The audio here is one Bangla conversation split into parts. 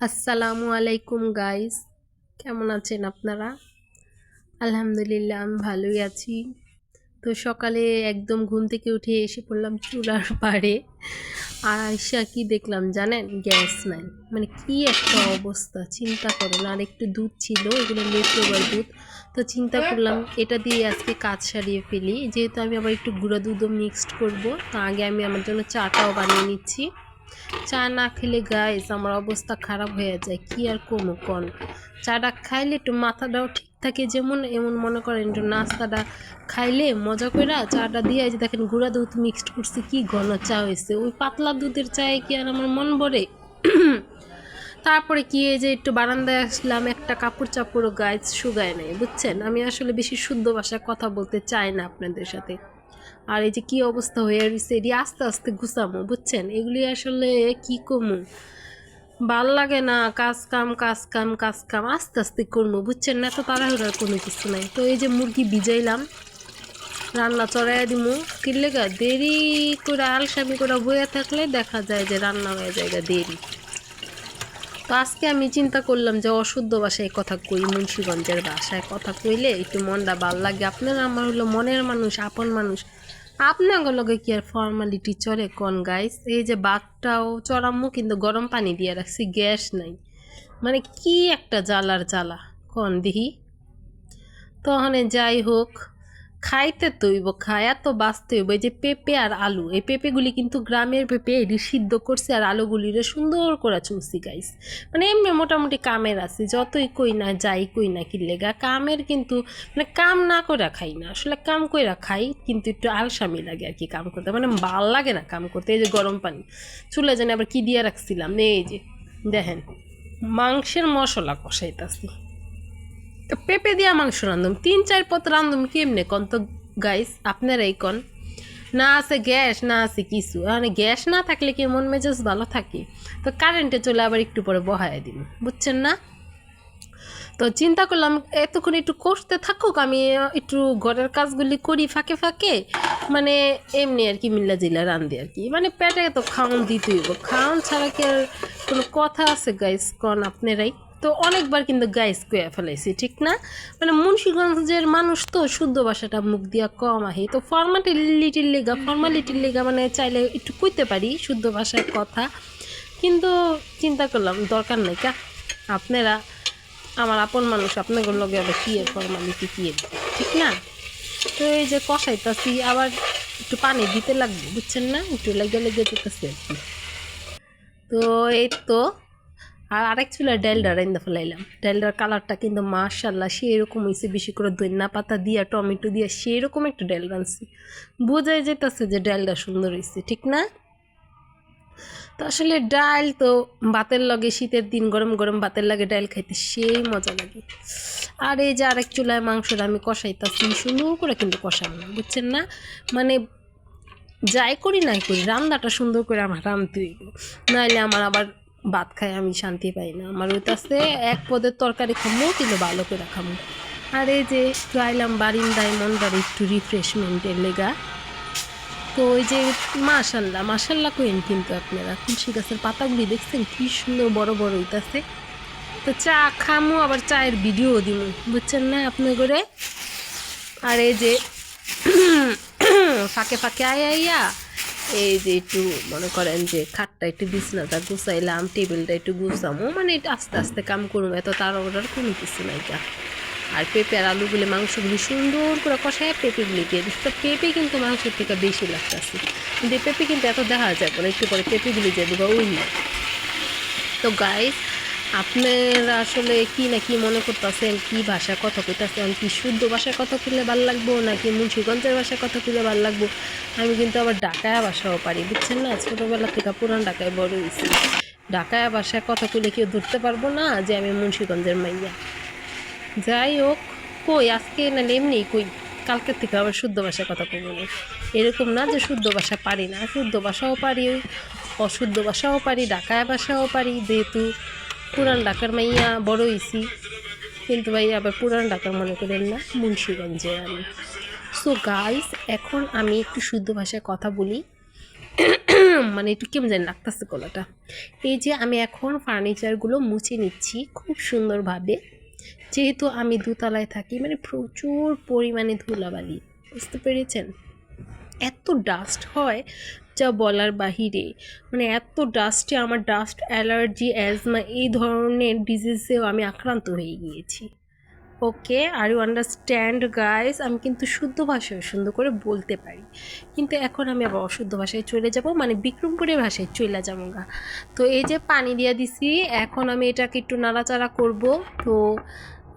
আসসালামু আলাইকুম গাইস কেমন আছেন আপনারা? আলহামদুলিল্লাহ, আমি ভালোই আছি। তো সকালে একদম ঘুম থেকে উঠে এসে পড়লাম চুলার পাড়ে। আর আইসা কি দেখলাম জানেন? গ্যাস নাই মানে কি একটা অবস্থা, চিন্তা করুন। আর একটু দুধ ছিল, এগুলো লেফট দুধ। তো চিন্তা করলাম, এটা দিয়ে আজকে কাজ সারিয়ে ফেলি। যেহেতু আমি আবার একটু গুঁড়া দুধও মিক্সড করব, তা আগে আমি আমার জন্য চাটাও বানিয়ে নিচ্ছি। চা না খেলে গাইস আমার অবস্থা খারাপ হয়ে যায়, কি আর কমো কন? চাটা খাইলে একটু মাথাটাও ঠিক থাকে যেমন, এমন মনে করেন একটু নাস্তাটা খাইলে মজা করে চাটা দিয়ে যে দেখেন গুঁড়া দুধ মিক্সড করছে, কি ঘন চা হয়েছে ওই পাতলা দুধের চায়ে কি আর আমার মন ভরে? তারপরে কি এই যে একটু বারান্দায় আসলাম, একটা কাপড় চাপড়ও গাছ শুকায় নেই, বুঝছেন? আমি আসলে বেশি শুদ্ধ ভাষায় কথা বলতে চাই না আপনাদের সাথে। আর এই যে কি অবস্থা হয়ে রয়েছে এটি আস্তে আস্তে গুছামো, বুঝছেন? এগুলি আসলে কি কমু? ভালো লাগে না, কাজ কাম কাজ কাম কাজ কাম, আস্তে আস্তে করব বুঝছেন? না তো তাড়াহুড়ার কোনো কিছু নাই। তো এই যে মুরগি ভিজাইলাম, রান্না চড়াইয়া দিমু। কিনলে দেরি করে, আলসামি করে বইয়া থাকলে দেখা যায় যে রান্না হয়ে যায় দেরি। তো আজকে আমি চিন্তা করলাম যে অশুদ্ধ ভাষায় কথা কই, মুন্সীগঞ্জের ভাষায় কথা কইলে একটু মনটা ভালো লাগে। আপনারা আমার হলো মনের মানুষ, আপন মানুষ। আপনার লগে কি আর ফর্মালিটি চলে কোন গাইস এই যে বাঘটাও চড়ামু, কিন্তু গরম পানি দিয়ে রাখছি, গ্যাস নাই। মানে কি একটা জ্বালার জ্বালা কন, দিহি? তখন যাই হোক খাইতে তৈব, খায়া তো বাঁচতে হইব এই যে পেঁপে আর আলু, এই পেঁপেগুলি কিন্তু গ্রামের পেঁপে এটি সিদ্ধ করছে আর আলুগুলিরে সুন্দর করে চুষি গাইস মানে এমনি মোটামুটি কামের আছে, যতই কই না যাই, কই না কি লেগা, কামের কিন্তু মানে কাম না করে খাই না। আসলে কাম কইরা খাই, কিন্তু একটু আলসামি লাগে আর কি কাম করতে। মানে ভালো লাগে না কাম করতে, এই যে গরম পানি। চুলে জানি আবার কি দিয়ে রাখছিলাম, এই যে, দেখেন, মাংসের মশলা কষাইতাছি। তো পেঁপে দিয়া মাংস রান্ধুম। তিন, চার পথ রান্ধুম কেমনে কন? তো গাইস আপনারাই কন। না আছে গ্যাস, না আছে কিছু। মানে গ্যাস না থাকলে কি মন মেজাজ ভালো থাকে? তো কারেন্টে চলে আবার একটু পরে বহায় দিন বুঝছেন না? তো চিন্তা করলাম, এতক্ষণ একটু করতে থাকুক, আমি একটু ঘরের কাজগুলি করি ফাঁকে ফাঁকে। মানে এমনি আর কি মিল্লা জিল্লা রান্ধি আর কি। মানে পেটে তো খাওয়ান দিতেই খাওয়ান ছাড়া কি আর কোনো কথা আছে গাইস কন আপনারাই? তো অনেকবার কিন্তু গাইস কয়ে ফেলাইছি, ঠিক না? মানে মুন্সীগঞ্জের মানুষ তো শুদ্ধ ভাষাটা মুখ দিয়া কম আহে। তো ফর্মালিটির লেগা ফর্মালিটির লেগা মানে চাইলে একটু কইতে পারি শুদ্ধ ভাষার কথা। কিন্তু চিন্তা করলাম, দরকার নাই কা? আপনারা, আমার আপন মানুষ, আপনাদের লগে আবার কী এর ফর্মালিটি কী ঠিক না? তো এই যে কষাইতাছি, আবার একটু পানি দিতে লাগবে, বুঝছেন না? একটু লেগে লেগে যেতেছে তো এই তো আর আরেক চুলা ডালডা রাইন্দা ফেলাইলাম ডালডার কালারটা কিন্তু মাশাল্লাহ সেরকম হয়েছে বেশি করে দইনা পাতা দিয়া, টমেটো দিয়া, সেরকম একটা ডাল রাঁধছি বোঝাই যেতেছে যে ডালটা সুন্দর হয়েছে ঠিক না? তো আসলে ডাল তো ভাতের লগে, শীতের দিন গরম গরম ভাতের লাগে ডাল খাইতে সেই মজা লাগে। আর এই যে আরেক চুলায় মাংসটা আমি কষাইতাছি, সুন্দর করে কিন্তু কষাবো না, বুঝছেন না? মানে যাই করি নাই করি, রান্নাটা সুন্দর করে আমার রাঁধতে হইব। নাহলে আমার আবার ভাত খাই, আমি শান্তি পাই না। আমার ওইটাছে এক পদের তরকারি খামো কিন্তু ভালো করে খামো। আর এই যে একটু আইলাম বারিন্দায় মনটার একটু রিফ্রেশমেন্টের লেগা। তো ওই যে মাশাল্লাহ মাশাল্লাহ কইন কিন্তু আপনারা। তুলসী গাছের পাতাগুলি দেখছেন, কি সুন্দর বড় বড় হইতাছে তো চা খামো, আবার চায়ের ভিডিও দিব বুঝছেন না আপনি করে? আর এই যে ফাঁকে ফাঁকে আয় আইয়া এই যে একটু মনে করেন যে খাটটা একটু বিছনাটা গুছাইলাম, টেবিলটা একটু গুছামো মানে আস্তে আস্তে কাম করুম, এত তার অর্ডার কোনো কিছু নাই যা আর পেঁপে আর আলুগুলি, মাংসগুলি সুন্দর করে কষায় পেঁপেগুলি দিয়ে দিচ্ছে পেঁপে কিন্তু মাংসের থেকে বেশি লাগতেছে। কিন্তু পেঁপে কিন্তু এত দেখা যায় না, একটু পরে পেঁপেগুলি যে দেবো, ওই তো গাইস আপনারা আসলে কি না কি মনে করতেছেন? কি ভাষা কথা কইতেছেন? কি শুদ্ধ ভাষায় কথা কইলে ভালো লাগবো? নাকি মুন্সিগঞ্জের ভাষায় কথা কইলে ভালো লাগবো? আমি কিন্তু আবার ডাকায়া ভাষাও পারি, বুঝছেন না? ছোটোবেলা থেকে পুরান ঢাকায় বড় হয়েছি। ডাকায়া ভাষায় কথা কইলে কেউ ধরতে পারব না যে আমি মুন্সিগঞ্জের মাইয়া। যাই হোক, কই? আজকে না এমনি কই? কালকের থেকে আবার শুদ্ধ ভাষায় কথা কইব না। এরকম না যে শুদ্ধ ভাষা পারি না। শুদ্ধ ভাষাও পারি, অশুদ্ধ ভাষাও পারি ডাকায়া ভাষাও পারি, যেহেতু পুরান ঢাকার মাইয়া বড় হয়েছি কিন্তু ভাই আবার পুরান ঢাকার মনে করেন না, মুন্সীগঞ্জে আমি। সো গাইস এখন আমি একটু শুদ্ধ ভাষায় কথা বলি। মানে একটু কেমন জানি লাগতেছে গলাটা। এই যে আমি এখন ফার্নিচারগুলো মুছে নিচ্ছি খুব সুন্দরভাবে। যেহেতু আমি দোতলায় থাকি মানে প্রচুর পরিমাণে ধুলাবালি, বুঝতে পেরেছেন? এত ডাস্ট হয় যা বলার বাহিরে। মানে এত ডাস্টে আমার ডাস্ট অ্যালার্জি অ্যাজমা এই ধরনের ডিজিজেও আমি আক্রান্ত হয়ে গিয়েছি। Okay, are you understand guys আমি কিন্তু শুদ্ধ ভাষায় সুন্দর করে বলতে পারি। কিন্তু এখন আমি আবার অশুদ্ধ ভাষায় চলে যাব মানে বিক্রমপুরের ভাষায় চলে যাব গা। তো এই যে পানি দিয়ে দিছি, এখন আমি এটাকে একটু নাড়াচাড়া করব। তো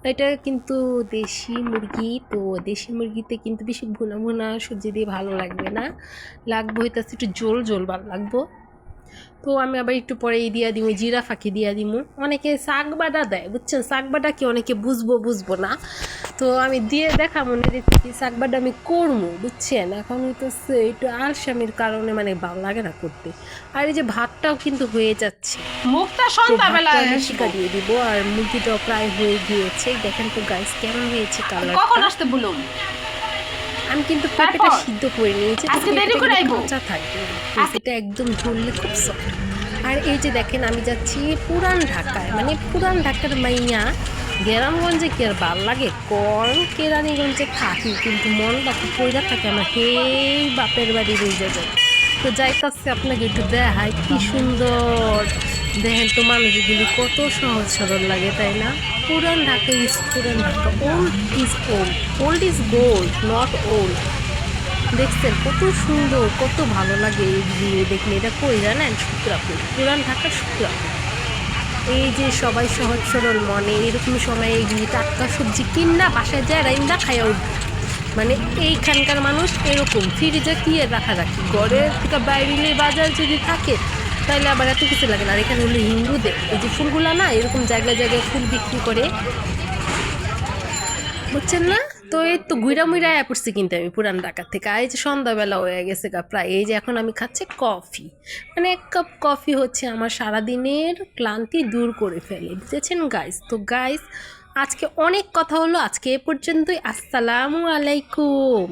এটা কিন্তু দেশি মুরগি, তো দেশি মুরগিতে কিন্তু বেশি ভুনা ভুনা সবজি দিয়ে ভালো লাগবে না। লাগবো হইতেছে একটু জোল জোল ভালো লাগবো। তো আমি আবার একটু পরে দিয়া দিমু, জিরা ফাঁকি দিয়া দিমু। অনেকে শাক বাটা দেয়, বুঝছেন? শাক বাটা কি অনেকে বুঝব বুঝব না। তো আমি দিয়ে দেখা মনে রেখেছি শাক বাটা আমি করব বুঝছেন? এখন হইতেছে একটু আলসামির কারণে মানে ভালো লাগে না করতে। আর এই যে ভাতটাও কিন্তু হয়ে যাচ্ছে। মুখটা সন্ধ্যাবেলা শিকা দিয়ে দিব আর মুরগিটাও প্রায় হয়ে গিয়েছে। দেখেন তো গাইস কেমন হয়েছে কালার কখন আসতে বলুন? আমি কিন্তু পেঁপেটা সিদ্ধ করে নিয়েছি। তো আজকে দেরি করে আইবো? কাঁচা থাকবে। পেঁপেটা একদম ঝরলে খুব সফট আর এই যে দেখেন আমি যাচ্ছি পুরান ঢাকায়। মানে পুরান ঢাকার মাইয়া গ্রামগঞ্জে কি আর ভালো লাগে? কম কেরানীগঞ্জে থাকি, কিন্তু মনটা খুব পয়লা থাকে আমার। হেই বাপের বাড়ি রয়ে যায় তো যাইতাছে আপনাকে একটু দেখায় কি সুন্দর। দেখেন তো মানুষগুলি কত সহজ সরল লাগে, তাই না? পুরান ঢাকা ইজ পুরান Dhaka. Old is old old is gold not old দেখছেন, কত সুন্দর, কত ভালো লাগে এই ভিউ দেখলে এটা কই জানেন? শুক্রাপুর। পুরান ঢাকার শুক্রাপুর। এই যে সবাই সহজ সরল মনে, এরকম সময় এই টাটকা সবজি কিনা বাসায় যায় রাইন্দা খাইয়া উঠবে। মানে এইখানকার মানুষ এরকম, ফ্রিজে কি রাখা রাখি? ঘরের থেকে বাইরে বাজার যদি থাকে তাহলে আবার এত কিছু লাগে না। আর এখানে হলো হিন্দুদের, এই যে ফুলগুলা না, এরকম জায়গায় জায়গায় ফুল বিক্রি করে। বুঝছেন না? তো এই তো ঘুরা মুইরা আয়া পড়ছি কিন্তু আমি পুরান ঢাকা থেকে। এই যে সন্ধ্যাবেলা হয়ে গেছে গা প্রায়। এই যে এখন আমি খাচ্ছি কফি। মানে এক কাপ কফি হচ্ছে আমার সারাদিনের ক্লান্তি দূর করে ফেলে। বুঝেছেন গাইস তো গাইস আজকে অনেক কথা হলো। আজকে এ পর্যন্তই। আসসালামু আলাইকুম।